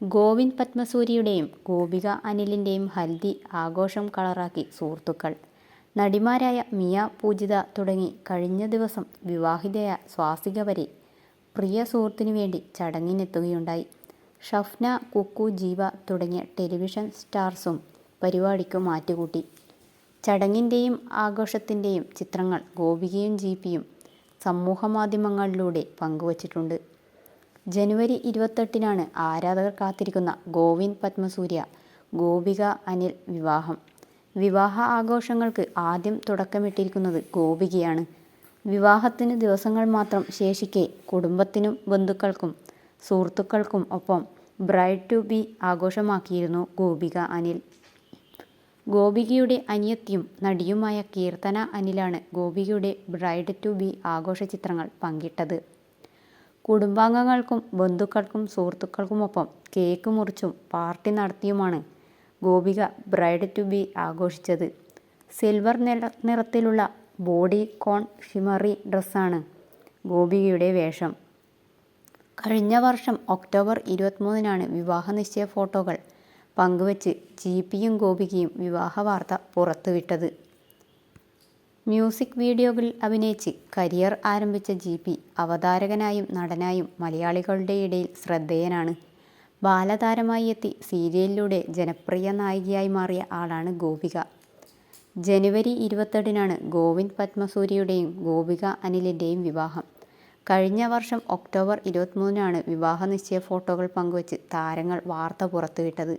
ഗോവിന്ദ് പത്മസൂരിയുടെയും ഗോപിക അനിലിന്റെയും ഹൽദി ആഘോഷം കളറാക്കി സുഹൃത്തുക്കൾ. നടിമാരായ മിയ പൂജിത തുടങ്ങി കഴിഞ്ഞ ദിവസം വിവാഹിതയായ സ്വാസിക വരെ പ്രിയ സുഹൃത്തിനു വേണ്ടി ചടങ്ങിനെത്തുകയുണ്ടായി. ഷഫ്ന കുക്കു ജീവ തുടങ്ങിയ ടെലിവിഷൻ സ്റ്റാർസും പരിപാടിക്കു മാറ്റുകൂട്ടി. ചടങ്ങിന്റെയും ആഘോഷത്തിന്റെയും ചിത്രങ്ങൾ ഗോപികയും ജീപ്പിയും സമൂഹമാധ്യമങ്ങളിലൂടെ പങ്കുവച്ചിട്ടുണ്ട്. ജനുവരി ഇരുപത്തെട്ടിനാണ് ആരാധകർ കാത്തിരിക്കുന്ന ഗോവിന്ദ് പത്മസൂര്യ ഗോപിക അനിൽ വിവാഹം. വിവാഹ ആഘോഷങ്ങൾക്ക് ആദ്യം തുടക്കമിട്ടിരിക്കുന്നത് ഗോപികയാണ്. വിവാഹത്തിന് ദിവസങ്ങൾ മാത്രം ശേഷിക്കെ കുടുംബത്തിനും ബന്ധുക്കൾക്കും സുഹൃത്തുക്കൾക്കും ഒപ്പം ബ്രൈഡ് ടു ബി ആഘോഷമാക്കിയിരുന്നു ഗോപിക അനിൽ. ഗോപികയുടെ അനിയത്തിയും നടിയുമായ കീർത്തന അനിലാണ് ഗോപികയുടെ ബ്രൈഡ് ടു ബി ആഘോഷ ചിത്രങ്ങൾ പങ്കിട്ടത്. കുടുംബാംഗങ്ങൾക്കും ബന്ധുക്കൾക്കും സുഹൃത്തുക്കൾക്കുമൊപ്പം കേക്ക് മുറിച്ചും പാർട്ടി നടത്തിയുമാണ് ഗോപിക ബ്രൈഡ് ടു ബി ആഘോഷിച്ചത്. സിൽവർ നിറ നിറത്തിലുള്ള ബോഡി കോൺ ഷിമറി ഡ്രസ്സാണ് ഗോപികയുടെ വേഷം. കഴിഞ്ഞ വർഷം ഒക്ടോബർ ഇരുപത്തിമൂന്നിനാണ് വിവാഹ നിശ്ചയ ഫോട്ടോകൾ പങ്കുവച്ച് ജി പിയും ഗോപികയും വിവാഹ വാർത്ത പുറത്തുവിട്ടത്. മ്യൂസിക് വീഡിയോകളിൽ അഭിനയിച്ച് കരിയർ ആരംഭിച്ച ജി പി അവതാരകനായും നടനായും മലയാളികളുടെ ഇടയിൽ ശ്രദ്ധേയനാണ്. ബാലതാരമായി എത്തി സീരിയലിലൂടെ ജനപ്രിയ നായികയായി മാറിയ ആളാണ് ഗോപിക. ജനുവരി ഇരുപത്തെട്ടിനാണ് ഗോവിന്ദ് പത്മസൂരിയുടെയും ഗോപിക അനിലിന്റെയും വിവാഹം. കഴിഞ്ഞ വർഷം ഒക്ടോബർ ഇരുപത്തിമൂന്നിനാണ് വിവാഹ നിശ്ചയ ഫോട്ടോകൾ പങ്കുവച്ച് താരങ്ങൾ വാർത്ത പുറത്തുവിട്ടത്.